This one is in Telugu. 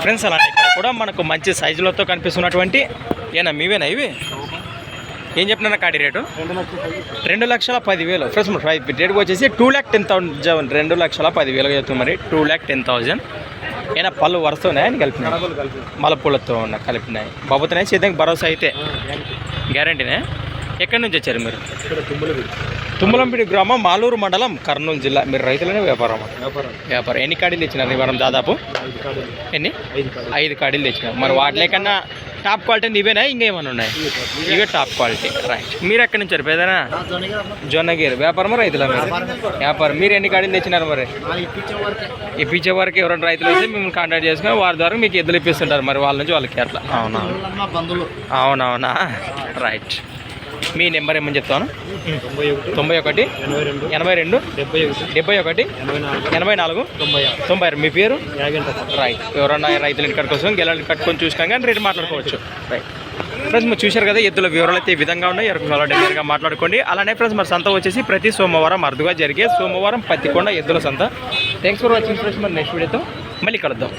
ఫ్రెండ్స్ అలానే ఇక్కడ కూడా మనకు మంచి సైజులతో కనిపిస్తున్నటువంటి ఏనా? మీవేనా ఇవి? ఏం చెప్పినా కాడి రేటు? రెండు లక్షల పదివేలు మరి రేటుకి వచ్చేసి టూ ల్యాక్ టెన్ థౌసండ్ రెండు లక్షల పదివేలు చెప్తుంది మరి. టూ ల్యాక్ టెన్ థౌజండ్ ఏనా పళ్ళు వరుస అని కలిపినాయి? మలపూలతో ఉన్న కలిపినాయి. బాబుతున్నాయి చేద్దాం భరోసా అయితే. గ్యారంటీనే ఎక్కడి నుంచి వచ్చారు మీరు? తుమ్మలంపిడి గ్రామం మాలూరు మండలం కర్నూలు జిల్లా. మీరు రైతులనే వ్యాపారం. వ్యాపారం. ఎన్ని కాడీలు తెచ్చినారు ఈ వారం దాదాపు? ఎన్ని? ఐదు కాడీలు. తెచ్చినారు. మరి వాటిలో కన్నా టాప్ క్వాలిటీ ఇవేనా ఇంకేమైనా ఉన్నాయి? ఇవే టాప్. క్వాలిటీ. రైట్. మీరు ఎక్కడి నుంచి పెదనా? జొన్నగిరి వ్యాపారం రైతుల వ్యాపారం మీరు ఎన్ని కాడీలు తెచ్చినారు మరి? ఇప్పించే వరకు. ఎవరైనా రైతులు వస్తే మిమ్మల్ని కాంటాక్ట్ చేసుకుని వారి ద్వారా మీకు ఎద్దులు ఇప్పిస్తుంటారు. మరి వాళ్ళ నుంచి వాళ్ళకి అట్లా అవునా అవునవునా? రైట్. మీ నెంబర్ ఏమని చెప్తాను? తొంభై ఒకటి ఎనభై రెండు డెబ్బై ఒకటి ఎనభై నాలుగు తొంభై ఆరు. మీ పేరు? రైట్ ఎవరన్నా రైతుల ఇంటి కోసం గెలని కట్టుకొని చూసినా కానీ రేటు మాట్లాడుకోవచ్చు. రైట్ ఫ్రెండ్స్ మీరు చూశారు కదా ఎద్దుల వివరాలు అయితే ఈ విధంగా ఉన్నాయి. ఎరుకు డెలివరీగా మాట్లాడుకోండి. అలానే ఫ్రెండ్స్ మరి సంత వచ్చేసి ప్రతి సోమవారం అరుదుగా జరిగే సోమవారం పత్తికొండ ఎద్దుల సంత. థ్యాంక్స్ ఫర్ వాచింగ్ ఫ్రెండ్స్ మరి నెక్స్ట్ వీడియోతో మళ్ళీ కలుద్దాం.